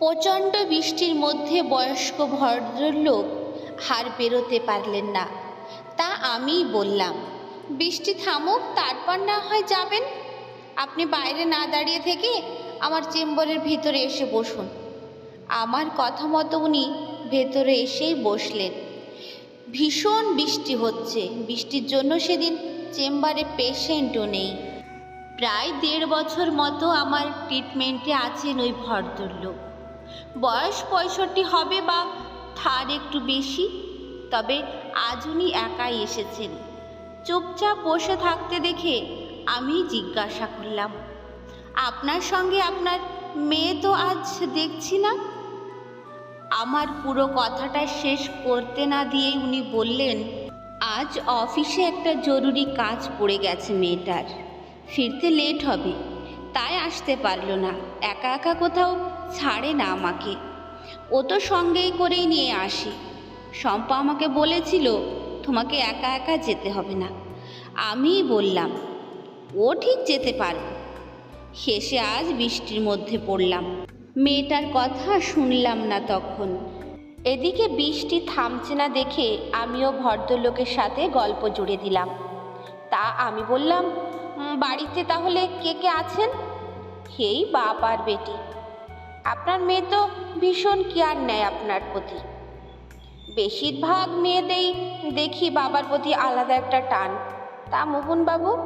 প্রচণ্ড বৃষ্টির মধ্যে বয়স্ক ভদ্রলোক হার বেরোতে পারলেন না। তা আমিই বললাম, বৃষ্টি থামুক, তারপর না হয় যাবেন। আপনি বাইরে না দাঁড়িয়ে থেকে আমার চেম্বারের ভিতরে এসে বসুন। আমার কথা মতো উনি ভেতরে এসেই বসলেন। ভীষণ বৃষ্টি হচ্ছে। বৃষ্টির জন্য সেদিন চেম্বারে পেশেন্টও নেই। প্রায় দেড় বছর মতো আমার ট্রিটমেন্টে আছেন ওই ভদ্রলোক। বয়স পঁয়ষট্টি হবে বা থার একটু বেশি, তবে আজ উনি একাই এসেছেন। চুপচাপ বসে থাকতে দেখে আমি জিজ্ঞাসা করলাম, আপনার সঙ্গে আপনার মেয়ে তো আজ দেখছি না? আমার পুরো কথাটা শেষ করতে না দিয়েই উনি বললেন, আজ অফিসে একটা জরুরি কাজ পড়ে গেছে মেয়েটার। ফিরতে লেট হবে। তাই আসতে পারল না। একা একা কোথাও ছাড়ে না আমাকে। ও তো সঙ্গেই করেই নিয়ে আসি। শম্পা আমাকে বলেছিল তোমাকে একা একা যেতে হবে না। আমিই বললাম ও ঠিক যেতে পারবে। হেসে আজ বৃষ্টির মধ্যে পড়লাম। মেয়েটার কথা শুনলাম না তখন। এদিকে বৃষ্টি থামছে না দেখে আমিও ভদ্রলোকের সাথে গল্প জুড়ে দিলাম। তা আমি বললাম "উম, বাড়িতে তাহলে কে কে আছেন? সেই বাপ আর বেটি। আপনার মেয়ে তো ভীষণ কেয়ার নেয় আপনার প্রতি। বেশিরভাগ মেয়েদেরই দেখি বাবার প্রতি আলাদা একটা টান। তা মোহনবাবু,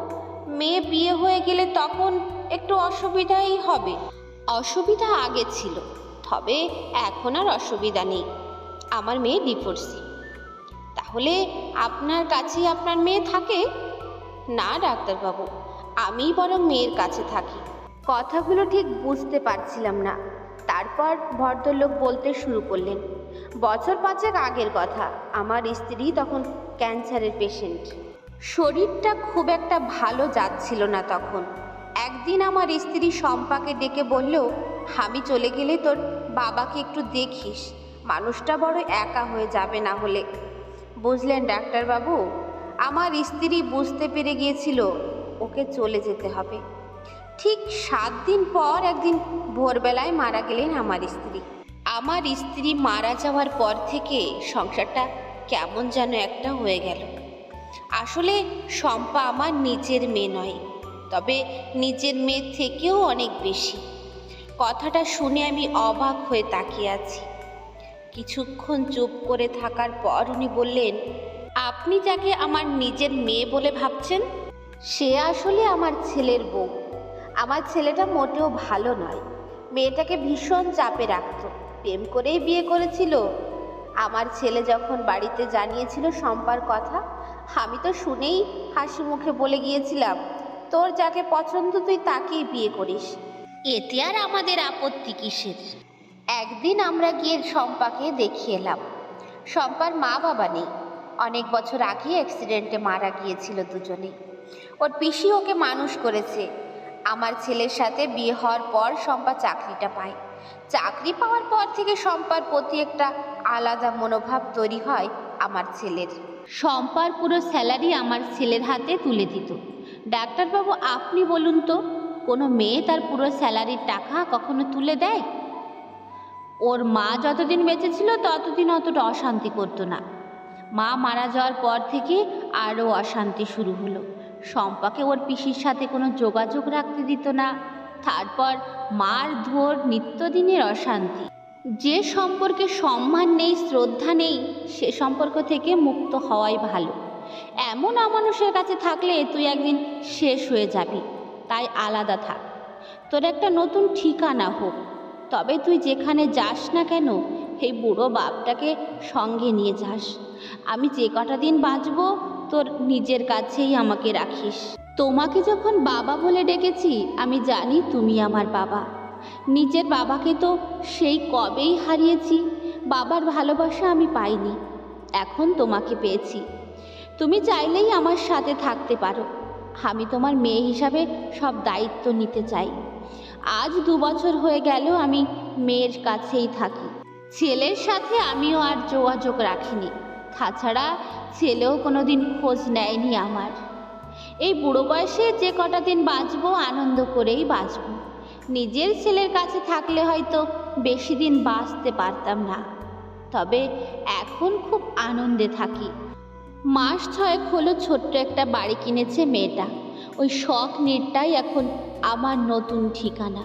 মেয়ে বিয়ে হয়ে গেলে তখন একটু অসুবিধাই হবে। অসুবিধা আগে ছিল, তবে এখন আর অসুবিধা নেই। আমার মেয়ে ডিভোর্সি তাহলে আপনার কাছেই আপনার মেয়ে থাকে? না, ডাক্তারবাবু। আমি বরং মেয়ের কাছে থাকি। কথাগুলো ঠিক বুঝতে পারছিলাম না। তারপর ভদ্রলোক বলতে শুরু করলেন, বছর পাঁচেক আগের কথা। আমার স্ত্রী তখন ক্যান্সারের পেশেন্ট। শরীরটা খুব একটা ভালো যাচ্ছিল না তখন। একদিন আমার স্ত্রী শম্পাকে ডেকে বলল, আমি চলে গেলে তোর বাবাকে একটু দেখিস। মানুষটা বড় একা হয়ে যাবে না হলে। বুঝলেন ডাক্তারবাবু, আমার স্ত্রী বুঝতে পেরে গিয়েছিল ওকে চলে যেতে হবে। ঠিক সাত দিন পর একদিন ভোরবেলায় মারা গেলেন আমার স্ত্রী। আমার স্ত্রী মারা যাওয়ার পর থেকে সংসারটা কেমন যেন একটা হয়ে গেল। আসলে শম্পা আমার নিজের মেয়ে নয়, তবে নিজের মেয়ের থেকেও অনেক বেশি। কথাটা শুনে আমি অবাক হয়ে তাকিয়ে আছি। কিছুক্ষণ চুপ করে থাকার পর উনি বললেন, আপনি যাকে আমার নিজের মেয়ে বলে ভাবছেন সে আসলে আমার ছেলের বউ। আমার ছেলেটা মোটেও ভালো নয়। মেয়েটাকে ভীষণ চাপে রাখতো। প্রেম করেই বিয়ে করেছিল। আমার ছেলে যখন বাড়িতে জানিয়েছিল শম্পার কথা, আমি তো শুনেই হাসি মুখে বলে গিয়েছিলাম, তোর যাকে পছন্দ, তুই তাকেই বিয়ে করিস। এতে আর আমাদের আপত্তি কিসের? একদিন আমরা গিয়ে শম্পাকে দেখিয়ে এলাম। শম্পার মা বাবা নেই। অনেক বছর আগে অ্যাক্সিডেন্টে মারা গিয়েছিল দুজনেই। ওর পিসি ওকে মানুষ করেছে। আমার ছেলের সাথে বিয়ে হওয়ার পর শম্পা চাকরিটা পায়। চাকরি পাওয়ার পর থেকে শম্পার প্রতি একটা আলাদা মনোভাব তৈরি হয় আমার ছেলের। শম্পার পুরো স্যালারি আমার ছেলের হাতে তুলে দিত। ডাক্তারবাবু, আপনি বলুন তো, কোনো মেয়ে তার পুরো স্যালারির টাকা কখনো তুলে দেয়? ওর মা যতদিন বেঁচে ছিল ততদিন অতটা অশান্তি করতো না। মা মারা যাওয়ার পর থেকে আরও অশান্তি শুরু হলো। শম্পাকে ওর পিসির সাথে কোনো যোগাযোগ রাখতে দিত না। তারপর মার ধোর নিত্যদিনের অশান্তি। যে সম্পর্কে সম্মান নেই, শ্রদ্ধা নেই, সে সম্পর্ক থেকে মুক্ত হওয়াই ভালো। এমন অমানুষের কাছে থাকলে তুই একদিন শেষ হয়ে যাবি। তাই আলাদা থাক। তোর একটা নতুন ঠিকানা হোক। তবে তুই যেখানে যাস না কেন, এই বুড়ো বাপটাকে সঙ্গে নিয়ে যাস। আমি যে কটা দিন বাঁচবো, তোর নিজের কাছেই আমাকে রাখিস। তোমাকে যখন বাবা বলে ডেকেছি, আমি জানি তুমি আমার বাবা। নিজের বাবাকে তো সেই কবেই হারিয়েছি, বাবার ভালোবাসা আমি পাইনি, এখন তোমাকে পেয়েছি। তুমি চাইলেই আমার সাথে থাকতে পারো। আমি তোমার মেয়ে হিসাবে সব দায়িত্ব নিতে চাই। আজ দু বছর হয়ে গেল আমি মেয়ের কাছেই থাকি। ছেলের সাথে আমিও আর যোগাযোগ রাখিনি। তাছাড়া ছেলেও কোনো দিন খোঁজ নেয়নি আমার। এই বুড়ো বয়সে যে কটা দিন বাঁচবো, আনন্দ করেই বাঁচবো। নিজের ছেলের কাছে থাকলে হয়তো বেশি দিন বাঁচতে পারতাম না। তবে এখন খুব আনন্দে থাকি। মাস ছয়েক হলো ছোট্ট একটা বাড়ি কিনেছে মেয়েটা। ওই শখ নেটটাই এখন আমার নতুন ঠিকানা।